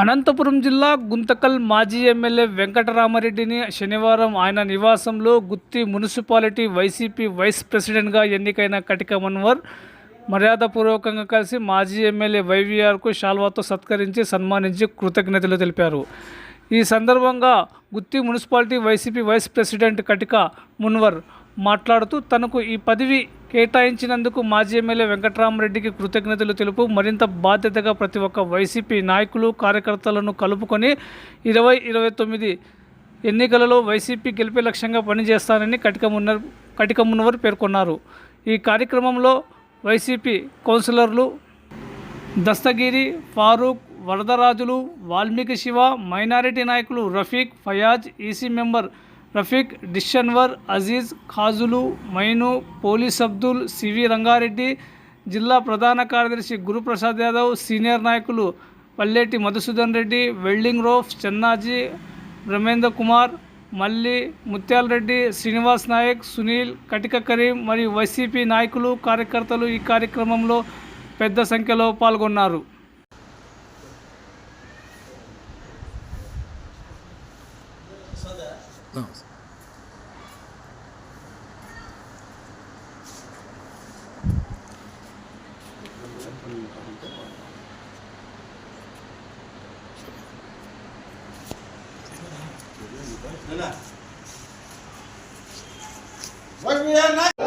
అనంతపురం జిల్లా గుంతకల్ మాజీ ఎమ్మెల్యే వెంకటరామరెడ్డిని శనివారం ఆయన నివాసంలో గుత్తి మున్సిపాలిటీ వైసీపీ వైస్ ప్రెసిడెంట్గా ఎన్నికైన కటిక మన్వర్ మర్యాదపూర్వకంగా కలిసి మాజీ ఎమ్మెల్యే వైవీఆర్కు శాల్వాతో సత్కరించి సన్మానించి కృతజ్ఞతలు తెలిపారు. ఈ సందర్భంగా Gutti municipality YCP vice president Katika Munwar మాట్లాడుతూ తనకు ఈ పదవి కేటాయించినందుకు మాజీ ఎమ్మెల్యే వెంకటరామరెడ్డికి కృతజ్ఞతలు తెలుపు మరింత బాధ్యతగా ప్రతి ఒక్క వైసీపీ నాయకులు కార్యకర్తలను కలుపుకొని ఇరవై ఇరవై తొమ్మిది ఎన్నికలలో వైసీపీ గెలిపే లక్ష్యంగా పనిచేస్తానని కటికమున్న కటికమున్నవారు కటిక పేర్కొన్నారు. ఈ కార్యక్రమంలో వైసీపీ కౌన్సిలర్లు దస్తగిరి ఫారూక్ వరదరాజులు వాల్మీకి శివ మైనారిటీ నాయకులు Rafiq Fayaz EC member Rafiq Dishanwar Aziz Khajulu Mainu police Abdul CV Rangareddy జిల్లా ప్రధాన కార్యదర్శి గురుప్రసాద్ యాదవ్ సీనియర్ నాయకులు పల్లెటి మధుసూదన్ రెడ్డి వెల్డింగ్ రోఫ్ చెన్నాజీ రమేంద్ర కుమార్ మల్లి ముత్యాల రెడ్డి శ్రీనివాస్ నాయక్ సునీల్ కటిక కరీం మరియు వైసీపీ నాయకులు కార్యకర్తలు ఈ కార్యక్రమంలో పెద్ద సంఖ్యలో పాల్గొన్నారు. Vamos. What we are not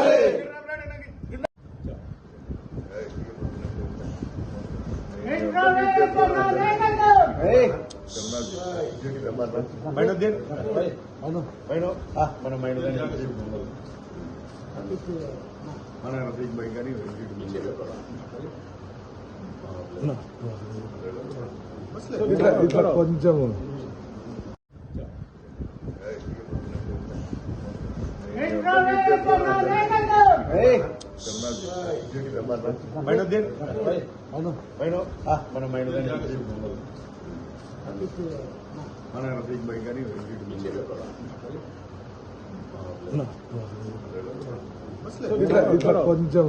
మన రఫీక్ భాయ్ కానీ ఇట్లా కొంచెం మైండ్ దేని మైండ్ మన మైండ్ మన రఫీక్ భాయ్ కానీ ఇట్లా ఇట్లా కొంచెం